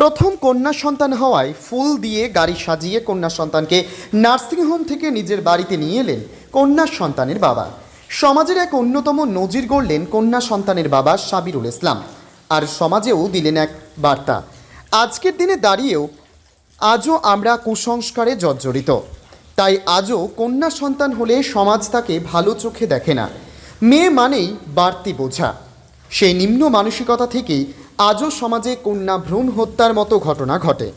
প্রথম কন্যা সন্তান হওয়ায় ফুল দিয়ে গাড়ি সাজিয়ে কন্যা সন্তানকে নার্সিংহোম থেকে নিজের বাড়িতে নিয়ে এলেন কন্যা সন্তানের বাবা। সমাজের এক অন্যতম নজির গড়লেন কন্যা সন্তানের বাবা সাবিরুল ইসলাম। আর সমাজেও দিলেন এক বার্তা। আজকের দিনে দাঁড়িয়েও আজও আমরা কুসংস্কারে জর্জরিত। তাই আজও কন্যা সন্তান হলে সমাজ তাকে ভালো চোখে দেখে না। মেয়ে মানেই বাড়তি বোঝা। সেই নিম্ন মানসিকতা থেকেই আজও সমাজে কন্যা ভ্রূণ হত্যার মতো ঘটনা ঘটে।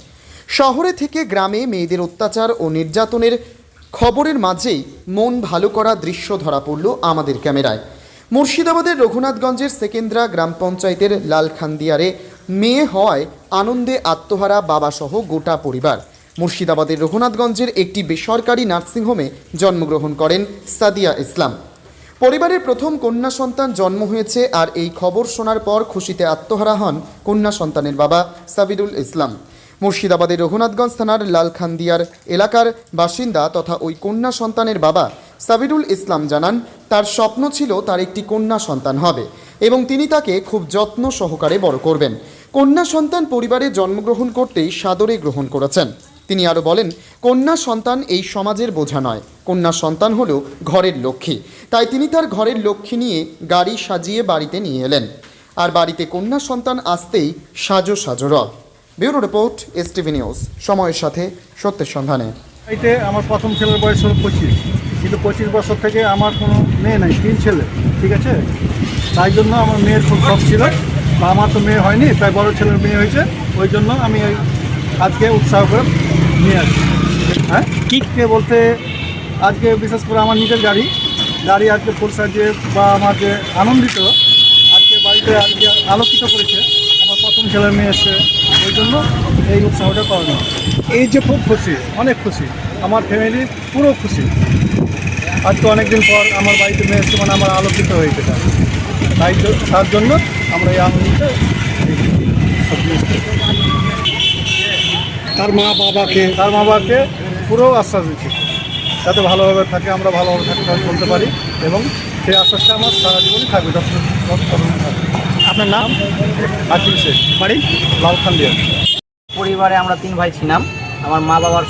শহরে থেকে গ্রামে মেয়েদের অত্যাচার ও নির্যাতনের খবরের মাঝেই মন ভালো করা দৃশ্য ধরা পড়ল আমাদের ক্যামেরায়। মুর্শিদাবাদের রঘুনাথগঞ্জের সেকেন্দ্রা গ্রাম পঞ্চায়েতের লালখান্দিয়ারে মেয়ে হওয়ায় আনন্দে আত্মহারা বাবাসহ গোটা পরিবার। মুর্শিদাবাদের রঘুনাথগঞ্জের একটি বেসরকারি নার্সিংহোমে জন্মগ্রহণ করেন সাদিয়া ইসলাম। পরিবারের প্রথম কন্যা সন্তান জন্ম হয়েছে আর এই খবর শোনার পর খুশিতে আত্মহারা হন কন্যা সন্তানের বাবা সাবিরুল ইসলাম। মুর্শিদাবাদের রঘুনাথগঞ্জ থানার লালখান্দিয়ার এলাকার বাসিন্দা তথা ওই কন্যা সন্তানের বাবা সাবিরুল ইসলাম জানান, তার স্বপ্ন ছিল তার একটি কন্যা সন্তান হবে এবং তিনি তাকে খুব যত্ন সহকারে বড় করবেন। কন্যা সন্তান পরিবারে জন্মগ্রহণ করতেই সাদরে গ্রহণ করেছেন। তিনি আরও বলেন, কন্যা সন্তান এই সমাজের বোঝা নয়। কন্যা সন্তান হলো ঘরের লক্ষ্মী। তাই তিনি তার ঘরের লক্ষ্মী নিয়ে গাড়ি সাজিয়ে বাড়িতে নিয়ে এলেন। আর বাড়িতে কন্যা সন্তান আসতেই সাজো সাজো রব bureau report S TV news. সময়ের সাথে সত্যের সন্ধানে। এতে আমার প্রথম ছেলের বয়স হলো পঁচিশ। কিন্তু পঁচিশ বছর থেকে আমার কোনো মেয়ে নাই, তিন ছেলে, ঠিক আছে? তাই জন্য আমার মেয়ের খুব শখ ছিল। আমার তো মেয়ে হয়নি, তাই বড় ছেলের মেয়ে হয়েছে। ওই জন্য আমি আজকে উৎসাহ করে নিয়ে আসি হ্যাঁ কে বলতে আজকে বিশেষ করে আমার নিজের গাড়ি গাড়ি আজকে ফুল সাজিয়ে বা আমার যে আনন্দিত আজকে বাড়িতে আজকে আলোকিত করেছে আমার প্রথম ছেলে মেয়ে এসছে ওই জন্য এই উৎসাহটা করানো এই যে খুব খুশি অনেক খুশি আমার ফ্যামিলি পুরো খুশি আজকে অনেকদিন পর আমার বাড়িতে মেয়ে এসছে মানে আমার আলোকিত হয়েছে। তাই তার জন্য আমরা এই আনন্দে সব জিনিস। তার মা বাবাকে তার মা বাবাকে পুরো আশ্বাস দিচ্ছি। যাতে ভালোভাবে থাকে আমরা ভালোভাবে থাকতে চলতে পারি এবং সেই আশ্বাসটা আমার সারা জীবনই থাকবে আপনার নাম? আকিল শেখ। বাড়ি? লালখান দিয়া পরিবারে আমরা তিন ভাই ছিলাম। আমার মা বাবার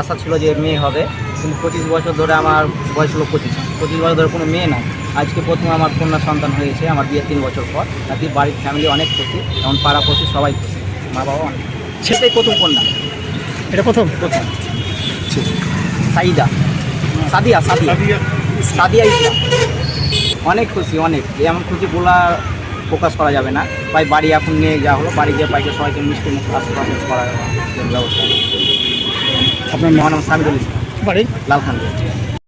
আশা ছিল যে মেয়ে হবে কিন্তু পঁচিশ বছর ধরে আমার বয়স হলো পঁচিশ। পঁচিশ বছর ধরে কোনো মেয়ে নাই। আজকে প্রথম আমার কন্যা সন্তান হয়েছে আমার বিয়ে তিন বছর পর। তাতে বাড়ির ফ্যামিলি অনেক খুশি যেমন পাড়া পড়শি সবাই খুশি। মা বাবা অনেক সেটাই প্রথম কন্যা এটা প্রথম? প্রথম। সাইদা। সাদিয়া সাদিয়া। সাদিয়া। ইসলাম। অনেক খুশি অনেক। এমন খুশি বলা প্রকাশ করা যাবে না। তাই বাড়ি এখন নিয়ে যাওয়া হলো বাড়ি গিয়ে বাইকে সবাইকে মিষ্টি মুখ আশীর্বাদ করার ব্যবস্থা। আপনার আমার নাম সামিদুল ইসলাম। বাড়ি? লালখান।